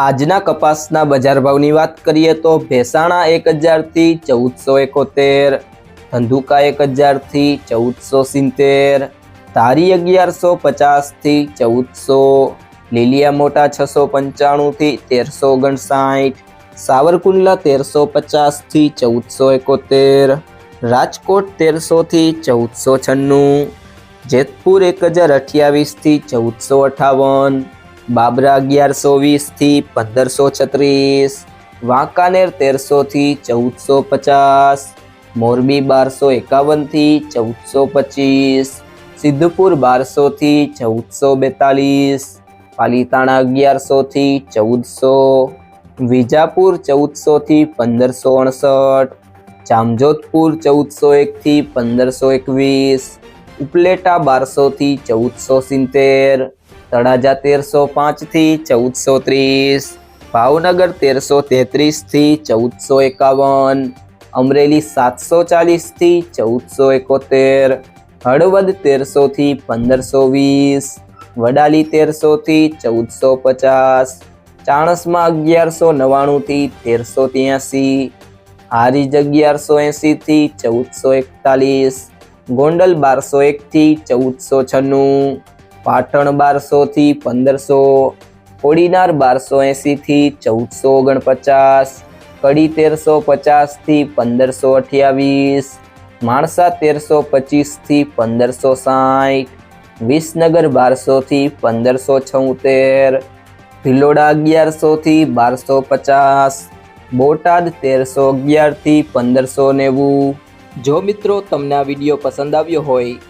આજના કપાસના બજાર ભાવની વાત કરીએ તો ભેસાણા એક હજારથી ચૌદસો એકોતેર, ધંધુકા એક હજારથી ચૌદસો સિત્તેર ધારી અગિયારસો પચાસથી ચૌદસો, લીલિયા મોટા છસો પંચાણુંથી તેરસો ઓગણસાઠ, સાવરકુંડલા તેરસો પચાસથી ચૌદસો એકોતેર, રાજકોટ તેરસોથી ચૌદસો છન્નું, જેતપુર એક હજાર અઠ્યાવીસથી ચૌદસો અઠાવન બાબરા અગિયારસો વીસથી પંદરસો છત્રીસ, વાંકાનેર તેરસોથી ચૌદસો પચાસ, મોરબી બારસો એકાવનથી ચૌદસો પચીસ, સિદ્ધપુર બારસોથી ચૌદસો બેતાલીસ, પાલીતાણા અગિયારસોથી ચૌદસો, વિજાપુર ચૌદસોથી પંદરસો અડસઠ, જામજોધપુર ચૌદસો એકથી પંદરસો એકવીસ, ઉપલેટા બારસોથી ચૌદસો સિત્તેર તળાજા તેરસો પાંચથી ચૌદસો ત્રીસ, ભાવનગર તેરસો તેત્રીસથી ચૌદસો એકાવન, અમરેલી સાતસો ચાલીસથી ચૌદસો એકોતેર, હળવદ તેરસોથી પંદરસો વીસ, વડાલી તેરસોથી ચૌદસો પચાસ, ચાણસમાં અગિયારસો નવ્વાણુંથી તેરસો ત્યાંસી, હારીજ અગિયારસો એંસીથી ચૌદસો એકતાલીસ, ગોંડલ બારસો એકથી ચૌદસો છન્નું પાટણ બારસોથી પંદરસો, કોડીનાર બારસો એંસીથી ચૌદસો ઓગણપચાસ, કડી તેરસો પચાસથી પંદરસો અઠ્યાવીસ, માણસા તેરસો પચીસથી પંદરસો સાઠ, વિસનગર બારસોથી પંદરસો છોતેર, ભિલોડા અગિયારસોથી બારસો પચાસ, બોટાદ તેરસો અગિયારથી પંદરસો નેવું. જો મિત્રો તમને આ વીડિયો પસંદ આવ્યો હોય